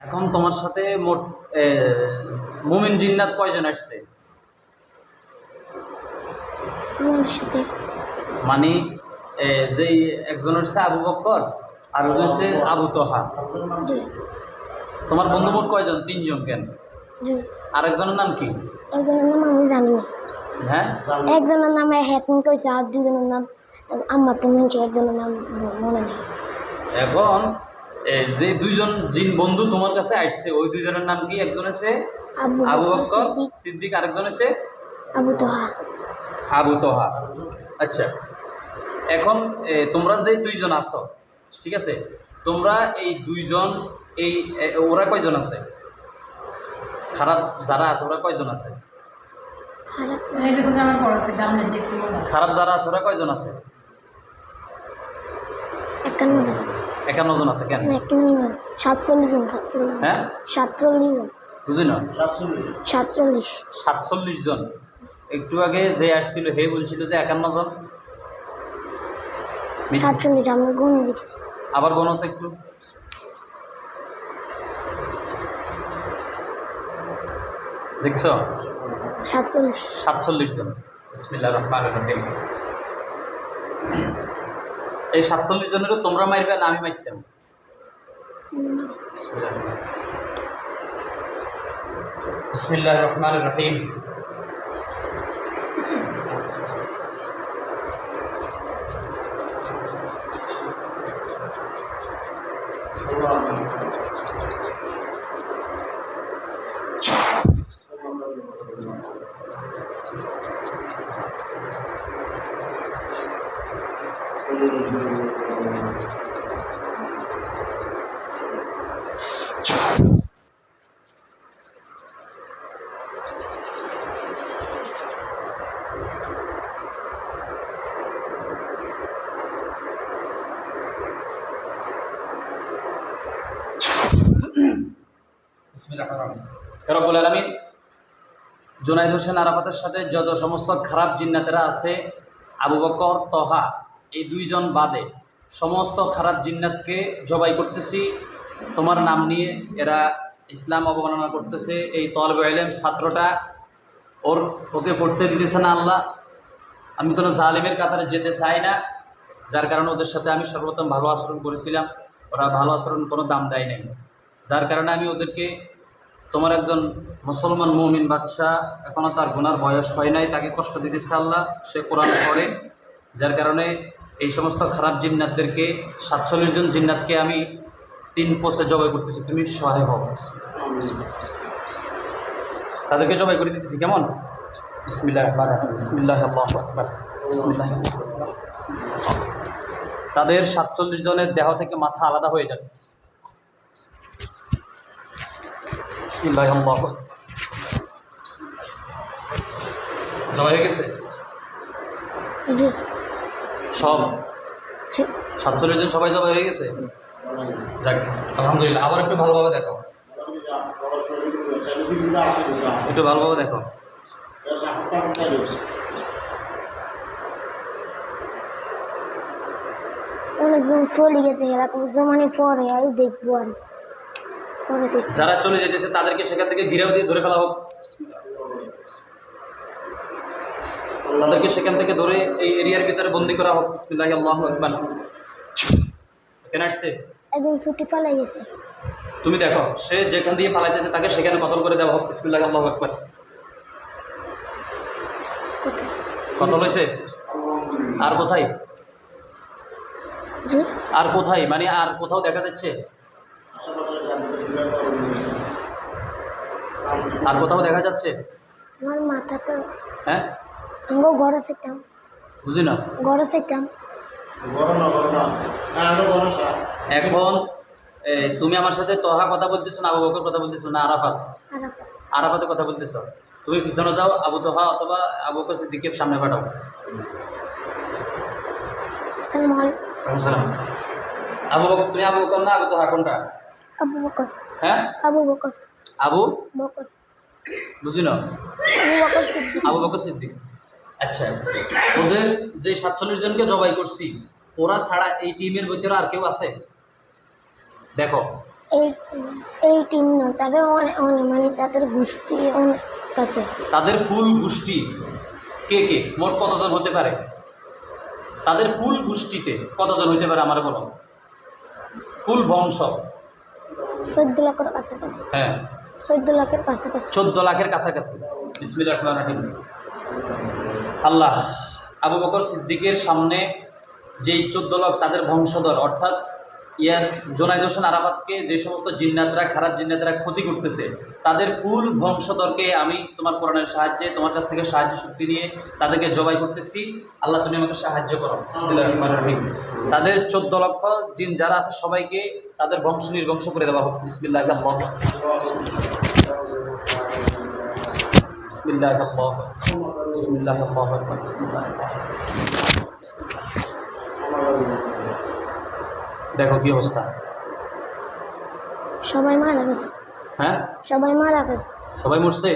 এখন তোমার সাথে মোট মুমিন জিন্নাত কয়জন আসছে? মানে যেই একজন হচ্ছে আবু বক্কর আর একজন হচ্ছে আবু তোহা। তোমার বন্ধু মোট কয়জন? তিনজন কেন? আর একজনের নাম কি? একজনের নাম আমি জানি না। হ্যাঁ? একজনের নাম হ্যাতমিন কইছে আর দুজনের নাম আমার তো মিনছে একজনের নাম মনে নেই। এখন যে দুইজন জিন বন্ধু তোমার কাছে আসছে ওই দুইজনের নাম কি? একজন আছে আবু বকর সিদ্দিক। আরেকজন আছে আবু তোহা। আবু তোহা। আচ্ছা এখন তোমরা যে দুইজন আছো ঠিক আছে? তোমরা এই দুইজন এই ওরা কয়জন আছে? খারাপ যারা আছে ওরা কয়জন আছে? খারাপ যারা আছে ওরা কয়জন আছে? একান্ন জন। একান্ন জন আছে কেন? সাতচল্লিশ জন সাতচল্লিশ জন। হ্যাঁ? সাতচল্লিশ জন। বুঝি না? সাতচল্লিশ। সাতচল্লিশ। জন। একটু আগে যে আসছিল হে বলছিল যে একান্ন জন। সাতচল্লিশ আমি গুনে দেখছি আবার গণত একটু। দেখছ? সাতচল্লিশ। সাতচল্লিশ জন। বিসমিল্লাহ রহমান রহিম। এই সাতচল্লিশ জনেরও তোমরা মারবে না আমি মারতাম। বিসমিল্লাহ। রহমান রহিম। রব্বুল আলমিন জুনাইদ হোসেন আরাফাতের সাথে যত সমস্ত খারাপ জিন্নাতেরা আছে আবু বকর তহা এই দুইজন বাদে সমস্ত খারাপ জিন্নাতকে জবাই করতেছি। তোমার নাম নিয়ে এরা ইসলাম অবমাননা করতেছে। এই তলব এলেম ছাত্রটা ওর ওকে পড়তে দিতেছে না আল্লাহ। আমি কোনো জালিমের কাতারে যেতে চাই না। যার কারণে ওদের সাথে আমি সর্বপ্রথম ভালো আচরণ করেছিলাম। ওরা ভালো আচরণ কোনো দাম দেয় নাই। যার কারণে আমি ওদেরকে তোমার একজন মুসলমান মুমিন বাচ্চা এখনও তার গুনার বয়স হয় নাই, তাকে কষ্ট দিতেছে আল্লাহ। সে কোরআন পড়ে। যার কারণে এই সমস্ত খারাপ জিন্নাতদেরকে, সাতচল্লিশ জন জিন্নাতকে আমি তিন পোষে জবাই করতেছি। তুমি সহায় হও। তাদেরকে জবাই করে দিতেছি, কেমন। তাদের সাতচল্লিশ জনের দেহ থেকে মাথা আলাদা হয়ে যাবে। জবাই হয়ে গেছে? সব সাতচল্লিশ জন সবাই জবাই হয়ে গেছে? যাক আলহামদুলিল্লাহ। আবার একটু ভালোভাবে দেখো। একটু ভালোভাবে দেখো। অনেকজন চলে গেছে এরকম জমানে পরে আমি দেখব আর যারা চলে যেতেছে তাদেরকে সেখান থেকে ঘিরেও দিয়ে ধরে ফেলা হোক। তাদেরকে সেখান থেকে ধরে এই এরিয়ার ভিতরে বন্দি করা হোক। বিসমিল্লাহ আল্লাহু আকবার। এখানে আসছে? একজন ছুটি পালাই গেছে। তুমি দেখো সে যেখান দিয়ে ফালাইতেছে তাকে সেখানে কতল করে দেওয়া হোক। বিসমিল্লাহ আল্লাহু আকবার। কতল হয়েছে? আর কোথায়? জি? আর কোথায়? মানে আর কোথাও দেখা যাচ্ছে? আর কোথাও দেখা যাচ্ছে? আমার মাথা তো হ্যাঁ? আঙ্গো ঘরে সেতাম বুঝি না? ঘরে সেতাম এখন এ, তুমি আমার সাথে তহা কথা বলতেছো না আবু বকর কথা বলতেছো না আরাফাত? আর আরাফাতে কথা বলতেছো? তুমি পিছনে যাও আবু তোহা অথবা আবু বকর সিদ্দিকের সামনে পাঠাও। আসসালামু আলাইকুম আসসালাম আবু বকর তুমি আবু বকর না আবু তোহা কোনটা? আবু বকর। হ্যাঁ? আবু বকর। আবু? বকর। আবু বকর সিদ্দিক। আবু বকর সিদ্দিক। আচ্ছা ওদের যে সাতচল্লিশ জনকে জবাই করছি ওরা ছাড়া এই টিমের ভিতরে আর কেউ আছে? দেখো। এই এই টিম না তাদের অনেক মানে তাদের গোষ্ঠী অনেক কাছে তাদের ফুল গোষ্ঠী কে কে? মোট কতজন হতে পারে? তাদের ফুল গোষ্ঠীতে কতজন হতে পারে আমার বলো? ফুল বংশ? চোদ্দ লাখের কাছাকাছি। হ্যাঁ। চোদ্দ লাখের কাছাকাছি। চোদ্দ লাখের কাছাকাছি। বিসমিল্লাহ রহমান রাহিম। আল্লাহ আবু বকর সিদ্দিকের সামনে যেই চোদ্দ লাখ তাদের বংশধর, অর্থাৎ ইয়ার জোনাইদ হোসেন আরাফাতকে যে সমস্ত জিন্নাতরা, খারাপ জিন্নাতরা ক্ষতি করতেছে, তাদের ফুল বংশধরকে আমি তোমার কোরআনের সাহায্যে, তোমার কাছ থেকে সাহায্য শক্তি নিয়ে তাদেরকে জবাই করতেছি। আল্লাহ তুমি আমাকে সাহায্য করো। তাদের চোদ্দ লক্ষ জিন যারা আছে সবাইকে তাদের বংশ নির্বংশ করে দেওয়া হোক। বিসমিল্লাহ বিসমিল্লাহ আল্লাহ বিসমিল্লাহ আল্লাহ বিসমিল্লাহ দেখো কি অবস্থা? সবাই মারা গেছে। হ্যাঁ? সবাই মারা গেছে। সবাই মরছে?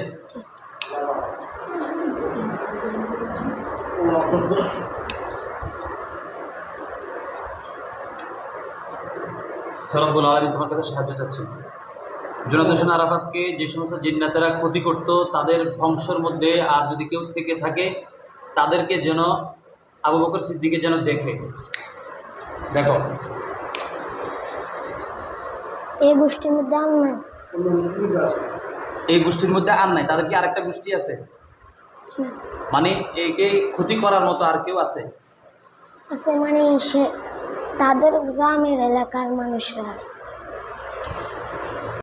রব্বুল আলমিন তোমার কাছে সাহায্য চাচ্ছি। জুনাদ হোসেন আরাফাতকে যে সমস্ত জিন্নাতেরা ক্ষতি করত তাদের বংশের মধ্যে আর যদি কেউ থেকে থাকে তাদেরকে যেন আবু বকর সিদ্দিকে যেন দেখে। দেখো। এই গোষ্ঠীর মধ্যে আর নাই? এই গোষ্ঠীর মধ্যে আর নাই। তাদের কি আরেকটা গোষ্ঠী আছে? মানে একে ক্ষতি করার মতো আর কেউ আছে? আছে মানে সে তাদের গ্রামের এলাকার মানুষরা।